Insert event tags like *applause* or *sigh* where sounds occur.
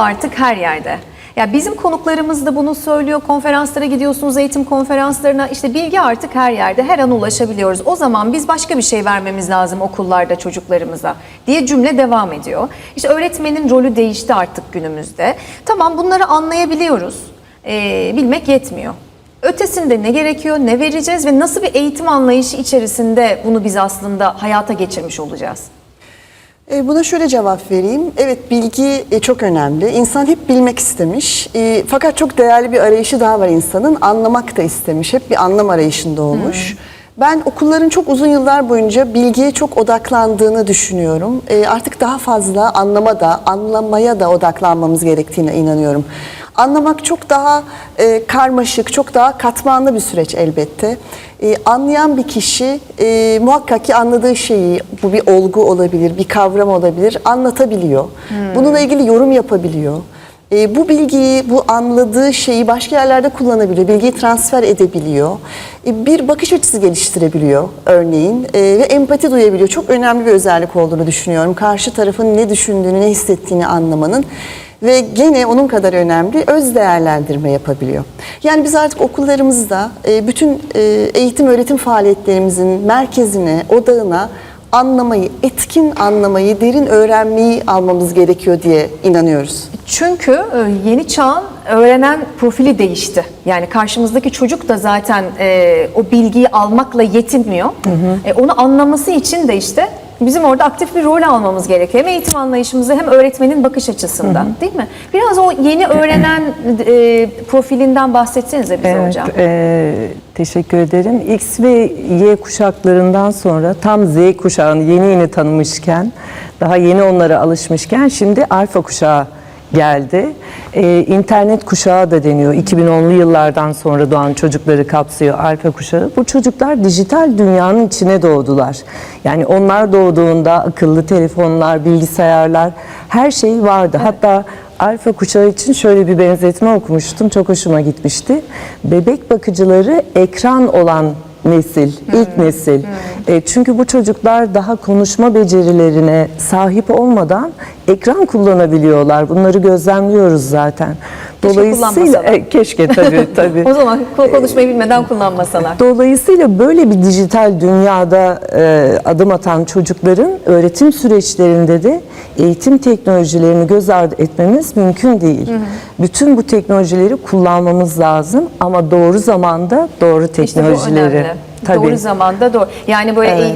artık her yerde. Ya bizim konuklarımız da bunu söylüyor. Konferanslara gidiyorsunuz, eğitim konferanslarına. İşte bilgi artık her yerde, her an ulaşabiliyoruz. O zaman biz başka bir şey vermemiz lazım okullarda çocuklarımıza diye cümle devam ediyor. İşte öğretmenin rolü değişti artık günümüzde. Tamam bunları anlayabiliyoruz. Ee, bilmek yetmiyor. Ötesinde ne gerekiyor, ne vereceğiz ve nasıl bir eğitim anlayışı içerisinde bunu biz aslında hayata geçirmiş olacağız? E, Buna şöyle cevap vereyim. Evet bilgi e, çok önemli. İnsan hep bilmek istemiş. E, Fakat çok değerli bir arayışı daha var insanın. Anlamak da istemiş. Hep bir anlam arayışında olmuş. Ben okulların çok uzun yıllar boyunca bilgiye çok odaklandığını düşünüyorum. E, Artık daha fazla anlama da, anlamaya da odaklanmamız gerektiğine inanıyorum. Anlamak çok daha e, karmaşık, çok daha katmanlı bir süreç elbette. E, anlayan bir kişi e, muhakkak ki anladığı şeyi, bu bir olgu olabilir, bir kavram olabilir, anlatabiliyor. Bununla ilgili yorum yapabiliyor. E, bu bilgiyi, bu anladığı şeyi başka yerlerde kullanabiliyor, bilgiyi transfer edebiliyor. E, bir bakış açısı geliştirebiliyor örneğin e, ve empati duyabiliyor. Çok önemli bir özellik olduğunu düşünüyorum. Karşı tarafın ne düşündüğünü, ne hissettiğini anlamanın. Ve gene onun kadar önemli öz değerlendirme yapabiliyor. Yani biz artık okullarımızda e, bütün e, eğitim öğretim faaliyetlerimizin merkezine, odağına anlamayı, etkin anlamayı, derin öğrenmeyi almamız gerekiyor diye inanıyoruz. Çünkü e, yeni çağın öğrenen profili değişti. Yani karşımızdaki çocuk da zaten e, o bilgiyi almakla yetinmiyor. E, onu anlaması için de işte bizim orada aktif bir rol almamız gerekiyor. Hem eğitim anlayışımızı hem öğretmenin bakış açısından değil mi? Biraz o yeni öğrenen e, profilinden bahsetsenize bize Evet, hocam. e, teşekkür ederim. X ve Y kuşaklarından sonra tam Z kuşağını yeni yeni tanımışken, daha yeni onlara alışmışken şimdi alfa kuşağı geldi. E, internet kuşağı da deniyor. 2010'lu yıllardan sonra doğan çocukları kapsıyor alfa kuşağı. Bu çocuklar dijital dünyanın içine doğdular. Yani onlar doğduğunda akıllı telefonlar, bilgisayarlar her şey vardı. Hatta Alfa kuşağı için şöyle bir benzetme okumuştum. Çok hoşuma gitmişti. Bebek bakıcıları ekran olan nesil, ilk nesil. E, çünkü bu çocuklar daha konuşma becerilerine sahip olmadan ekran kullanabiliyorlar. Bunları gözlemliyoruz zaten. Keşke kullanmasalar. E, *laughs* keşke tabii *laughs* tabii. O zaman konuşmayı bilmeden kullanmasalar. Dolayısıyla böyle bir dijital dünyada e, adım atan çocukların öğretim süreçlerinde de eğitim teknolojilerini göz ardı etmemiz mümkün değil. Bütün bu teknolojileri kullanmamız lazım ama doğru zamanda doğru İşte bu teknolojileri. önemli. Doğru zamanda doğru. Yani böyle Evet.